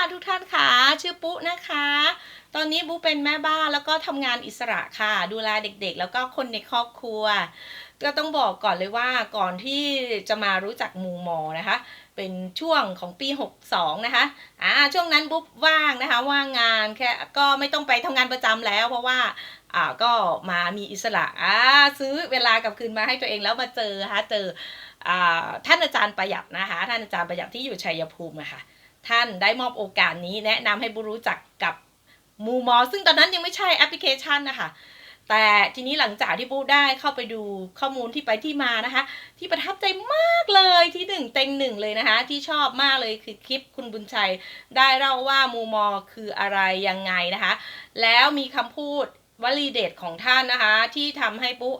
ค่ะทุกท่านค่ะชื่อปุ๊นะคะ ตอนนี้ปุ๊เป็นแม่บ้านแล้วก็ทำงานอิสระค่ะ ดูแลเด็กๆ แล้วก็คนในครอบครัว ก็ต้องบอกก่อนเลยว่าก่อนที่จะมารู้จักมูมอนะคะ เป็นช่วงของปี 62 นะคะอ่าช่วงนั้นปุ๊บว่างนะคะ ว่างงานแค่ก็ไม่ต้องไปทำงานประจำแล้ว เพราะว่าอ่าก็มามีอิสระอ่าซื้อเวลากับคืนมาให้ตัวเองแล้วมาเจอนะเจออ่าท่านอาจารย์ประหยัดนะคะ ท่านอาจารย์ประหยัดที่อยู่ชัยภูมิะค่ะ ท่านได้มอบโอกาสนี้แนะนำให้บุรู้จักกับมูมอ ซึ่งตอนนั้นยังไม่ใช่แอปพลิเคชันนะคะแต่ทีนี้หลังจากที่บูได้เข้าไปดูข้อมูลที่ไปที่มานะคะ ที่ประทับใจมากเลยที่หนึ่งเต็งหนึ่งเลยนะคะ ที่ชอบมากเลยคือคลิปคุณบุญชัย ได้เล่าว่ามูมอคืออะไรยังไงนะคะ แล้วมีคำพูดวลีเด็ดของท่านนะคะ ที่ทำให้ปุ๊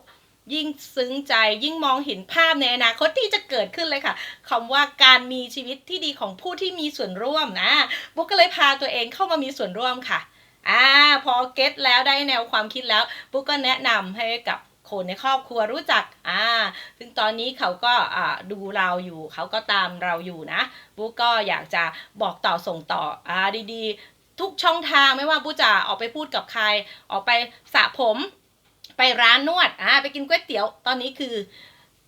ยิ่งซึ้งใจยิ่งมองเห็นภาพในอนาคตที่จะเกิดขึ้นเลยค่ะคำว่าการมีชีวิตที่ดีของผู้ที่มีส่วนร่วมนะบุ๊กก็เลยพาตัวเองเข้ามามีส่วนร่วมค่ะอ่าพอเก็ตแล้วได้แนวความคิดแล้วบุ๊กก็แนะนำให้กับคนในครอบครัวรู้จัก อ่า ซึ่งตอนนี้เขาก็อ่าดูเราอยู่ เขาก็ตามเราอยู่นะ บุ๊กก็อยากจะบอกต่อส่งต่อ อ่า ดีๆ ทุกช่องทางไม่ว่าบุ๊กจะออกไปพูดกับใคร ออกไปสระผม ไปร้านนวดอ่าไปกินก๋วยเตี๋ยว ตอนนี้คือ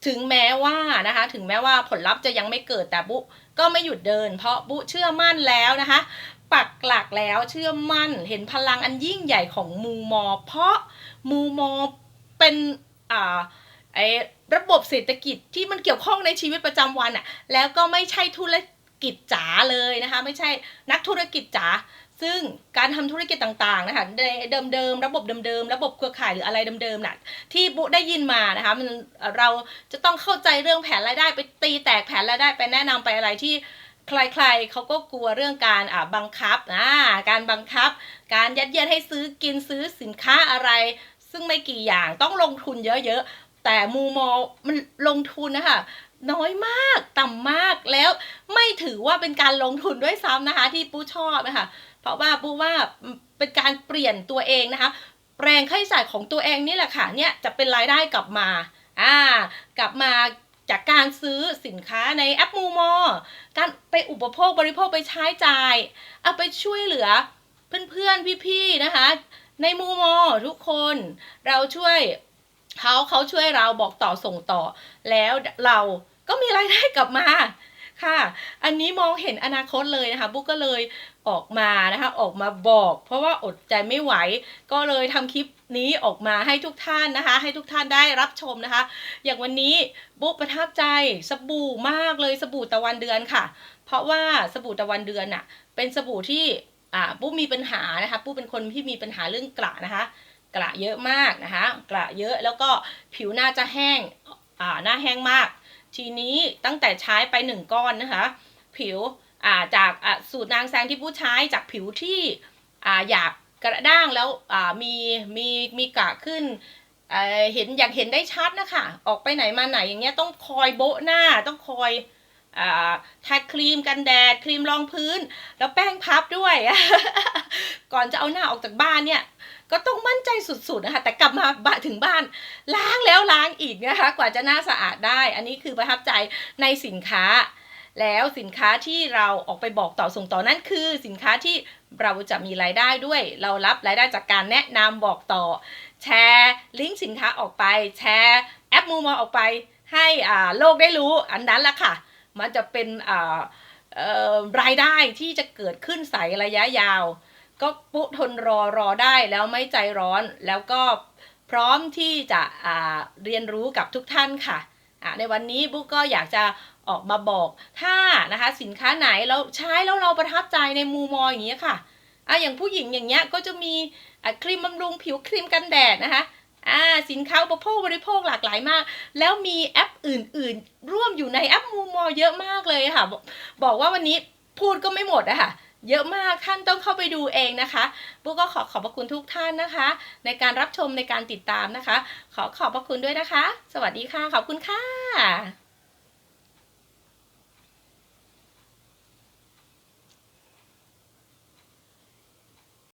ถึงแม้ว่านะคะ ถึงแม้ว่าผลลัพธ์จะยังไม่เกิดแต่บุก็ไม่หยุดเดิน เพราะบุเชื่อมั่นแล้วนะคะ ปักหลักแล้วเชื่อมั่น เห็นพลังอันยิ่งใหญ่ของมูมอ เพราะมูมอเป็นอ่าไอระบบเศรษฐกิจที่มันเกี่ยวข้องในชีวิตประจำวันอะ่ะ แล้วก็ไม่ใช่ธุรกิจจ๋าเลยนะคะ ไม่ใช่นักธุรกิจจ๋า ซึ่งการทำธุรกิจต่างๆนะคะในเดิมๆระบบเดิมๆระบบเครือข่ายหรืออะไรเดิมๆน่ะที่บุได้ยินมานะคะมันเราจะต้องเข้าใจเรื่องแผนรายได้ไปตีแตกแผนรายได้ไปแนะนำไปอะไรที่ใครๆเขาก็กลัวเรื่องการอ่าบังคับอ่าการบังคับ การยัดเยียดให้ซื้อกินซื้อสินค้าอะไร ซึ่งไม่กี่อย่างต้องลงทุนเยอะๆ แต่มูมอมันลงทุนนะคะน้อยมากต่ำมากแล้วไม่ถือว่าเป็นการลงทุนด้วยซ้ำนะคะ ที่ปูชอบนะคะ เพราะว่าปูว่าเป็นการเปลี่ยนตัวเองนะคะ แปลงค่าใช้จ่ายของตัวเองนี่แหละค่ะเนี่ยจะเป็นรายได้กลับมาอ่ากลับมาจากการซื้อสินค้าในแอปมูมอการไปอุปโภคบริโภคไปใช้จ่าย เอาไปช่วยเหลือเพื่อนๆพี่ๆนะคะ ในมูมอทุกคนเราช่วยเขาเขาช่วยเราบอกต่อส่งต่อ แล้วเราก็มีรายได้กลับมา ค่ะ อันนี้มองเห็นอนาคตเลยนะคะบุ๊กก็เลยออกมานะคะออกมาบอก เพราะว่าอดใจไม่ไหว ก็เลยทำคลิปนี้ออกมาให้ทุกท่านนะคะ ให้ทุกท่านได้รับชมนะคะ อย่างวันนี้บุ๊กประทับใจสบู่มากเลยสบู่ตะวันเดือนค่ะ เพราะว่าสบู่ตะวันเดือนน่ะเป็นสบู่ที่อ่าปุ๊มีปัญหานะคะปุ๊เป็นคนที่มีปัญหาเรื่องกระนะคะกระเยอะมากนะคะกระเยอะแล้วก็ผิวหน้าจะแห้งอ่าหน้าแห้งมาก ทีนี้ตั้งแต่ใช้ไปหนึ่งก้อนนะคะ ผิวาจากาสูตรนางแซงที่ผู้ใช้จากผิวที่อ่าหยาบกระด้างแล้วมีมีมีกระขึ้นเห็นอยากเห็นได้ชัดนะคะ ออกไปไหนมาไหนอย่างเงี้ยต้องคอยโบะหน้าต้องคอยอทาครีมกันแดดครีมรองพื้น แล้วแป้งพับด้วย ก่อนจะเอาหน้าออกจากบ้านเนี่ย ก็ต้องมั่นใจสุดๆนะคะแต่กลับมาบถึงบ้านล้างแล้วล้างอีกนะคะกว่าจะหน้าสะอาดได้ อันนี้คือประทับใจในสินค้า แล้วสินค้าที่เราออกไปบอกต่อส่งต่อนั่นคือ สินค้าที่เราจะมีรายได้ด้วย เรารับรายได้จากการแนะนำบอกต่อ แชร์ลิงก์สินค้าออกไป แชร์แอปมูมอออกไปให้อ่าโลกได้รู้อันนั้นละค่ะ มันจะเป็นอ่าเอ่อรายได้ที่จะเกิดขึ้นใสระยะยาว ก็ปุ๊ทนรอรอได้แล้วไม่ใจร้อนแล้วก็พร้อมที่จะอ่าเรียนรู้กับทุกท่านค่ะอ่าในวันนี้บุ๊กก็อยากจะออกมาบอกถ้านะคะสินค้าไหนเราใช้แล้วเราประทับใจในมูมออย่างเงี้ยค่ะอ่าอย่างผู้หญิงอย่างเงี้ยก็จะมีอ่าครีมบำรุงผิวครีมกันแดดนะคะอ่าสินค้าอุปโภคบริโภคหลากหลายมาก แล้วมีแอปอื่น ๆ ร่วมอยู่ในแอปมูมอเยอะมากเลยค่ะบบอกว่าวันนี้พูดก็ไม่หมดอะค่ะ เยอะมากท่านต้องเข้าไปดูเองนะคะบุ๊กก็ขอขอบพระคุณทุกท่านนะคะ ในการรับชมในการติดตามนะคะ ขอขอบพระคุณด้วยนะคะ สวัสดีค่ะ ขอบคุณค่ะ